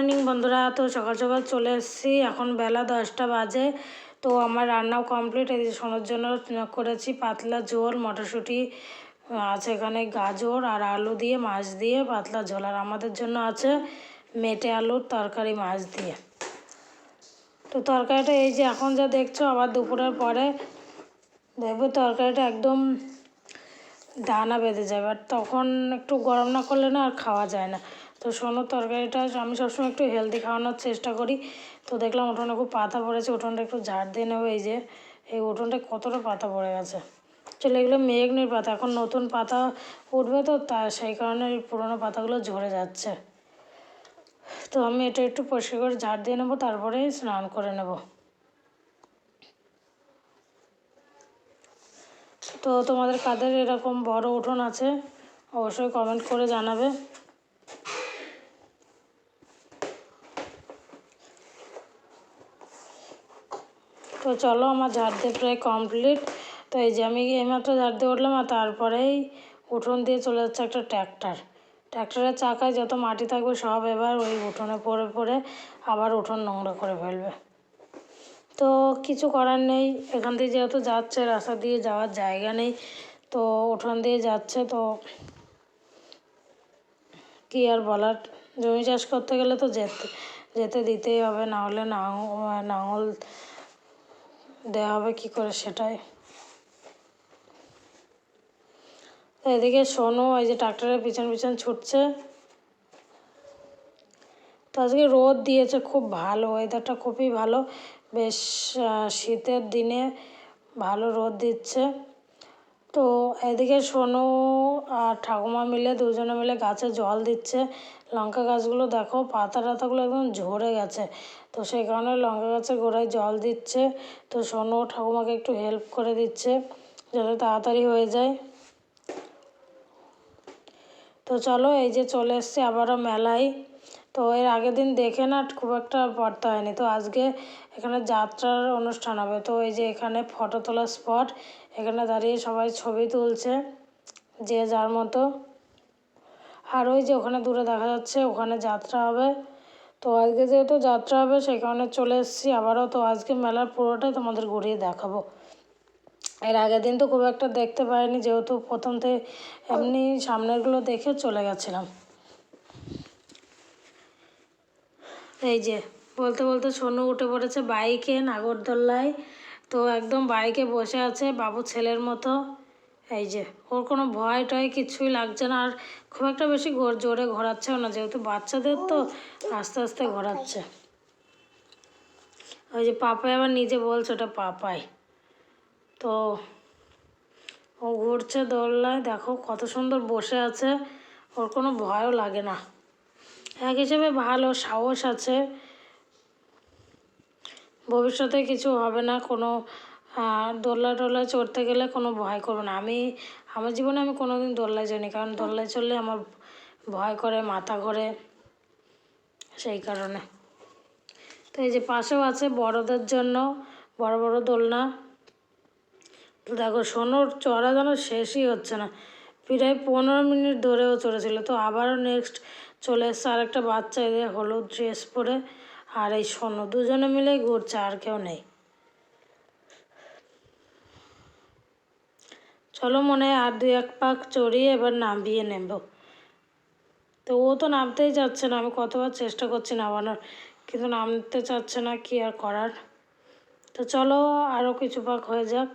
Morning বন্ধুরা। তো সকাল সকাল চলে এসেছি। এখন বেলা দশটা বাজে। তো আমার রান্নাও কমপ্লিট এই শোনোর জন্য করেছি পাতলা ঝোল, মটরশুঁটি আছে এখানে গাজর আর আলু দিয়ে, মাছ দিয়ে পাতলা ঝোল। আর আমাদের জন্য আছে মেটে আলুর তরকারি, মাছ দিয়ে। তো তরকারিটা এই যে এখন যা দেখছ, আবার দুপুরের পরে দেখবে তরকারিটা একদম দানা বেঁধে যাবে। আর তখন একটু গরম না করলে না আর খাওয়া যায় না। তো শোনো, তরকারিটা আমি সবসময় একটু হেলদি খাওয়ানোর চেষ্টা করি। তো দেখলাম উঠোনে খুব পাতা পড়েছে, উঠোনটা একটু ঝাড় দিয়ে নেব। এই যে, এই উঠোনটা কতটা পাতা পড়ে গেছে। চলে, এগুলো মেঘনির পাতা, এখন নতুন পাতা উঠবে তো, তা সেই কারণে পুরোনো পাতাগুলো ঝরে যাচ্ছে। তো আমি এটা একটু পরিষ্কার করে ঝাড় দিয়ে নেব, তারপরে স্নান করে নেব। তো তোমাদের কাদের এরকম বড় উঠোন আছে, অবশ্যই কমেন্ট করে জানাবে। তো চলো আমার ঝাড় দিয়ে প্রায় কমপ্লিট তো এই যে আমি এইমাত্র ঝাড় দিয়ে উঠলাম আর তারপরেই উঠোন দিয়ে চলে যাচ্ছে একটা ট্র্যাক্টর। ট্র্যাক্টরের চাকায় যত মাটি থাকবে সব এবার ওই উঠোনে পড়ে পড়ে আবার উঠোন নোংরা করে ফেলবে। তো কিছু করার নেই, এখান দিয়ে যেহেতু যাচ্ছে, রাস্তা দিয়ে যাওয়ার জায়গা নেই, তো উঠোন দিয়ে যাচ্ছে। তো কী আর বলার, জমি চাষ করতে গেলে তো যেতে যেতে দিতেই হবে, না হলে নাঙল দেওয়া হবে কী করে সেটাই। এদিকে সোনু এই যে ট্রাক্টরের পিছন পিছন ছুটছে। তো আজকে রোদ দিয়েছে, খুব ভালো ওয়েদারটা খুবই ভালো। বেশ শীতের দিনে ভালো রোদ দিচ্ছে। তো এদিকে সোনু আর ঠাকুমা মিলে দুজনে মিলে গাছে জল দিচ্ছে। লঙ্কা গাছগুলো দেখো, পাতা টাতাগুলো একদম ঝরে গেছে। তো সেই কারণে লঙ্কা গাছের গোড়ায় জল দিচ্ছে। তো সোনু ঠাকুমাকে একটু হেল্প করে দিচ্ছে, যাতে তাড়াতাড়ি হয়ে যায়। তো চলো, এই যে চলে এসছি আবারও মেলায়। তো এর আগের দিন দেখে না খুব একটা পড়তে হয়নি। তো আজকে এখানে যাত্রার অনুষ্ঠান হবে। তো এই যে এখানে ফটো তোলার স্পট এখানে দাঁড়িয়ে সবাই ছবি তুলছে, যে যার মতো। আর ওই যে ওখানে দূরে দেখা যাচ্ছে, ওখানে যাত্রা হবে। তো আজকে যেহেতু যাত্রা হবে, সেই কারণে চলে এসেছি আবারও। তো আজকে মেলার পুরোটাই তোমাদের ঘুরিয়ে দেখাবো। এর আগের দিন তো খুব একটা দেখতে পাইনি, যেহেতু প্রথম থেকে এমনি সামনেরগুলো দেখে চলে গেছিলাম। এই যে, বলতে বলতে সোনু উঠে পড়েছে বাইকে নাগরদোল্লায়। তো একদম বাইকে বসে আছে বাবু ছেলের মতো। এই যে, ওর কোনো ভয় টয় কিছুই লাগছে না। আর খুব একটা বেশি জোরে ঘোরাচ্ছেও না, যেহেতু বাচ্চাদের তো আস্তে আস্তে ঘোরাচ্ছে। ওই যে পাপাই আবার নিজে বলছে ওটা পাপাই। তো ও ঘুরছে দোলনায় দেখো কত সুন্দর বসে আছে। ওর কোনো ভয়ও লাগে না। এক হিসেবে ভালো সাহস আছে। ভবিষ্যতে কিছু হবে না, কোনো দোল্লা টোল্লায় চড়তে গেলে কোনো ভয় করব না। আমি, আমার জীবনে আমি কোনো দিন দোল্লায় যাইনি, কারণ দোল্লায় চললে আমার ভয় করে, মাথা ঘরে সেই কারণে। তো এই যে পাশেও আছে বড়দের জন্য বড় বড় দোলনা। দেখো, সোনোর চড়া যেন শেষই হচ্ছে না। প্রায় পনেরো মিনিট ধরেও চড়েছিল তো আবারও নেক্সট চলে এসছে আরেকটা বাচ্চা এদের হলুদ ড্রেস পরে আর এই সোনু, দুজনে মিলেই ঘুরছে, আর কেউ নেই। চলো মনে হয় আর দুই এক পাক চড়িয়ে এবার নামিয়ে নেব। তো ও তো নামতেই চাচ্ছে না, আমি কতবার চেষ্টা করছি নামানোর, কিন্তু নামতে চাচ্ছে না, কি আর করার? তো চলো আরও কিছু পাক হয়ে যাক।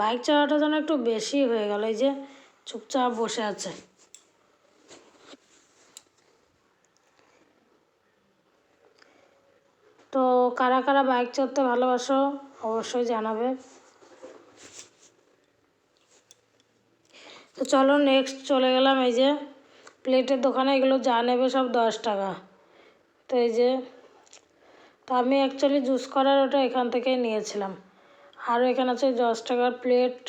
বাইক চালাটা যেন একটু বেশি হয়ে গেল, এই যে চুপচাপ বসে আছে। তো কারা কারা বাইক চড়তে ভালোবাসো অবশ্যই জানাবে। তো চলো নেক্সট চলে গেলাম, এই যে প্লেটের দোকানে, এগুলো যা নেবে সব দশ টাকা। তো এই যে, তো আমি অ্যাকচুয়ালি জুস করার ওটা এখান থেকেই নিয়েছিলাম। আরও এখানে আছে দশ টাকার প্লেট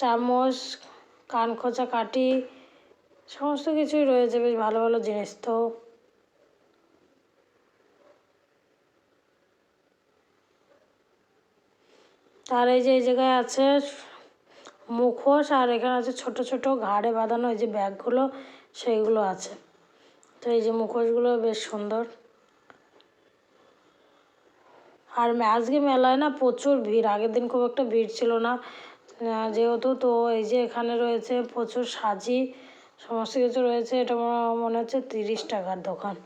চামচ কান খোঁচা কাঠি, সমস্ত কিছুই রয়েছে, বেশ ভালো ভালো জিনিস তো। তার এই যে, এই জায়গায় আছে মুখোশ, আর এখানে আছে ছোট ছোট ঘাড়ে বাঁধানো এই যে ব্যাগগুলো, সেইগুলো আছে। তো এই যে মুখোশগুলো বেশ সুন্দর। আর আজকে মেলায় না প্রচুর ভিড়। আগের দিন খুব একটা ভিড় ছিল না। যেহেতু তো এই যে এখানে রয়েছে প্রচুর সাজি, সমস্ত কিছু রয়েছে, এটা মনে- হচ্ছে তিরিশ টাকার দোকান।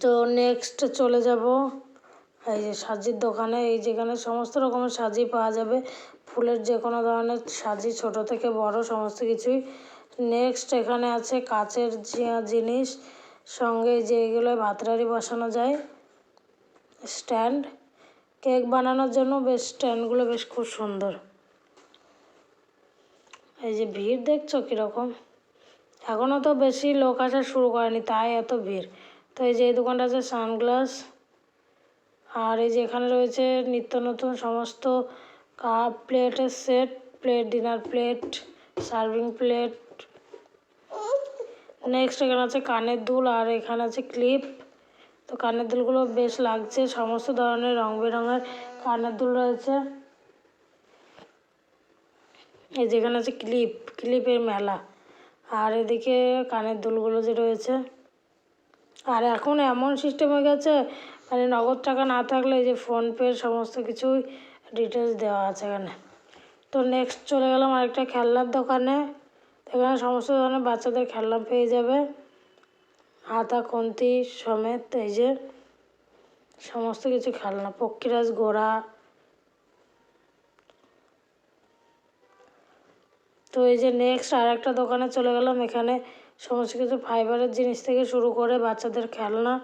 তো নেক্সট চলে যাব। এই যে সাজির দোকানে, এই যেখানে সমস্ত রকমের সাজি পাওয়া যাবে। ফুলের যে কোনো ধরনের সাজি, ছোট থেকে বড়, সমস্ত কিছুই। নেক্সট এখানে আছে কাচের যে- জিনিস। সঙ্গে যেগুলো ভাতরারি বসানো যায়। স্ট্যান্ড কেক বানানোর জন্য বেশ স্ট্যান্ডগুলো বেশ খুব সুন্দর। এই যে ভিড় দেখছ কীরকম? এখনও তো বেশি লোক আসা শুরু করেনি, তাই এত ভিড়। তো এই যে এই দোকানটা আছে সানগ্লাস। আর এই যে এখানে রয়েছে নিত্য নতুন সমস্ত কাপ প্লেটের set, plate dinner plate serving plate next এখানে আছে কানের দুল আর এখানে আছে ক্লিপ তো কানের দুলগুলো বেশ লাগছে, সমস্ত ধরনের রং বেরঙের কানের দুল রয়েছে। এই যেখানে আছে ক্লিপ ক্লিপের মেলা। আর এদিকে কানের দুলগুলো যে রয়েছে। আর এখন এমন সিস্টেম হয়ে গেছে মানে নগদ টাকা না থাকলে এই যে ফোনপে সমস্ত কিছুই ডিটেলস দেওয়া আছে এখানে। তো নেক্সট চলে গেলাম আরেকটা খেলনার দোকানে। এখানে সমস্ত ধরনের বাচ্চাদের খেলনা পেয়ে যাবে। হাতা, খুন্তি সমেত এই যে সমস্ত কিছু খেলনা। পক্ষীরাজ, ঘোড়া। তো এই যে নেক্সট আর একটা দোকানে চলে গেলাম। এখানে সমস্ত কিছু ফাইবারের জিনিস থেকে শুরু করে বাচ্চাদের খেলনা।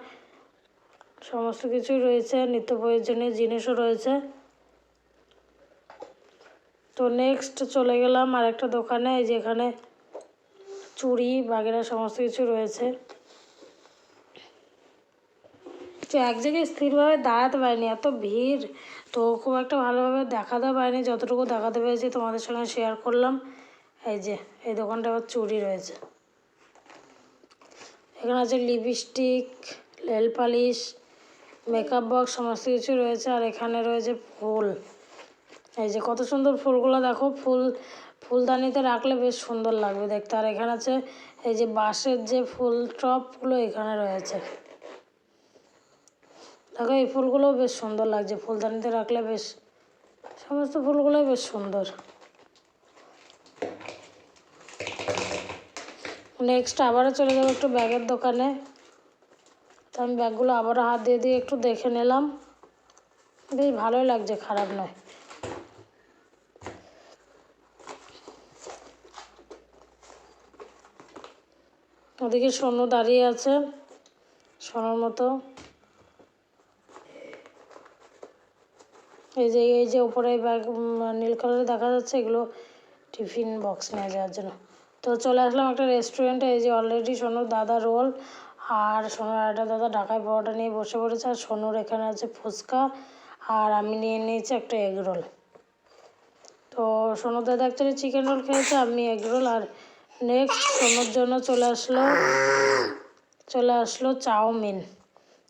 সমস্ত কিছুই রয়েছে। নিত্য প্রয়োজনীয় জিনিসও রয়েছে। তো নেক্সট চলে গেলাম আর একটা দোকানে, এই যে চুড়ি, বাগেরা সমস্ত কিছু রয়েছে। তো এক জায়গায় স্থিরভাবে দাঁড়াতে পারিনি, এত ভিড়। তো খুব একটা ভালোভাবে দেখাতে পারিনি, যতটুকু দেখাতে পেরেছি তোমাদের সঙ্গে শেয়ার করলাম। এই যে, এই দোকানটা আবার চুড়ি রয়েছে। এখানে আছে lipstick nail polish makeup box সমস্ত কিছু রয়েছে। আর এখানে রয়েছে ফুল। এই যে কত সুন্দর ফুলগুলো দেখো, ফুল, ফুলদানিতে রাখলে বেশ সুন্দর লাগবে দেখতে। আর এখানে আছে, এই যে বাঁশের যে ফুল টপগুলো এখানে রয়েছে। দেখো, এই ফুলগুলোও বেশ সুন্দর লাগছে। ফুলদানিতে রাখলে বেশ, সমস্ত ফুলগুলোই বেশ সুন্দর। নেক্সট আবারও চলে যাব একটু ব্যাগের দোকানে। তো আমি ব্যাগগুলো আবারও হাত দিয়ে দিয়ে একটু দেখে নিলাম। বেশ ভালোই লাগছে, খারাপ নয়। ওদিকে সোনু দাঁড়িয়ে আছে সোনার মতো। এই যে এই যে উপরে ব্যাগ নীল কালারে দেখা যাচ্ছে, এগুলো টিফিন বক্স নিয়ে যাওয়ার জন্য। তো চলে আসলাম একটা রেস্টুরেন্টে, এই যে অলরেডি সোনুর দাদা রোল, আর সোনুর আরেকটা দাদা ঢাকায় পরোটা নিয়ে বসে পড়েছে, আর সোনুর এখানে আছে ফুচকা, আর আমি নিয়ে নিয়েছি একটা এগ রোল তো সোনুর দাদা অ্যাকচুয়ালি চিকেন রোল খেয়েছে, আমি এগ রোল আর নেক্সট সোনুর জন্য চলে আসলো। চলে আসলো চাউমিন।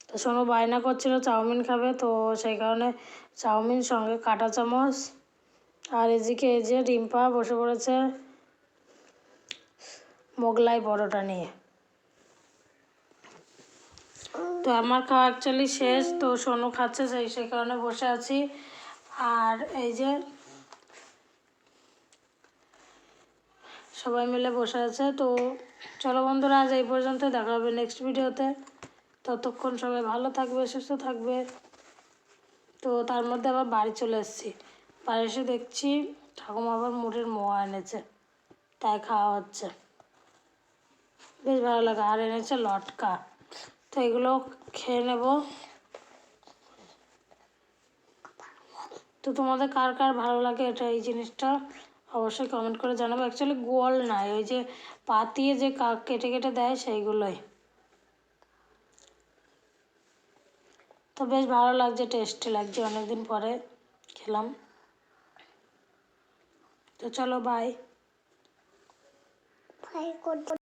তো সোনু বায়না করছিল চাউমিন খাবে, তো সেই কারণে চাউমিন সঙ্গে কাঁটা চামচ আর এদিকে এই যে রিম্পা বসে পড়েছে মোগলাই পরোটা নিয়ে। তো আমার খাওয়া অ্যাকচুয়ালি শেষ, তো সোনু খাচ্ছে সেই সেই কারণে বসে আছি। আর এই যে সবাই মিলে বসে আছে। তো চলো বন্ধুরা, আজ এই পর্যন্ত দেখা হবে নেক্সট ভিডিওতে ততক্ষণ সবাই ভালো থাকবে, সুস্থ থাকবে। তো তার মধ্যে আবার বাড়ি চলে এসেছি। বাড়ি এসে দেখছি ঠাকুমা আবার মুড়ের মোয়া এনেছে, তাই খাওয়া হচ্ছে। বেশ ভালো লাগে। আর এনেছে লটকা। তো এগুলো খেয়ে নেব। তো তোমাদের কার কার ভালো লাগে এটা, এই জিনিসটা? অবশ্যই কমেন্ট করে জানাব। অ্যাকচুয়ালি গোল নয় ওই যে পাতিয়ে যে কাক কেটে কেটে দেয় সেইগুলোই। তো বেশ ভালো লাগছে টেস্টি লাগছে, অনেকদিন পরে খেলাম। তো চলো বাই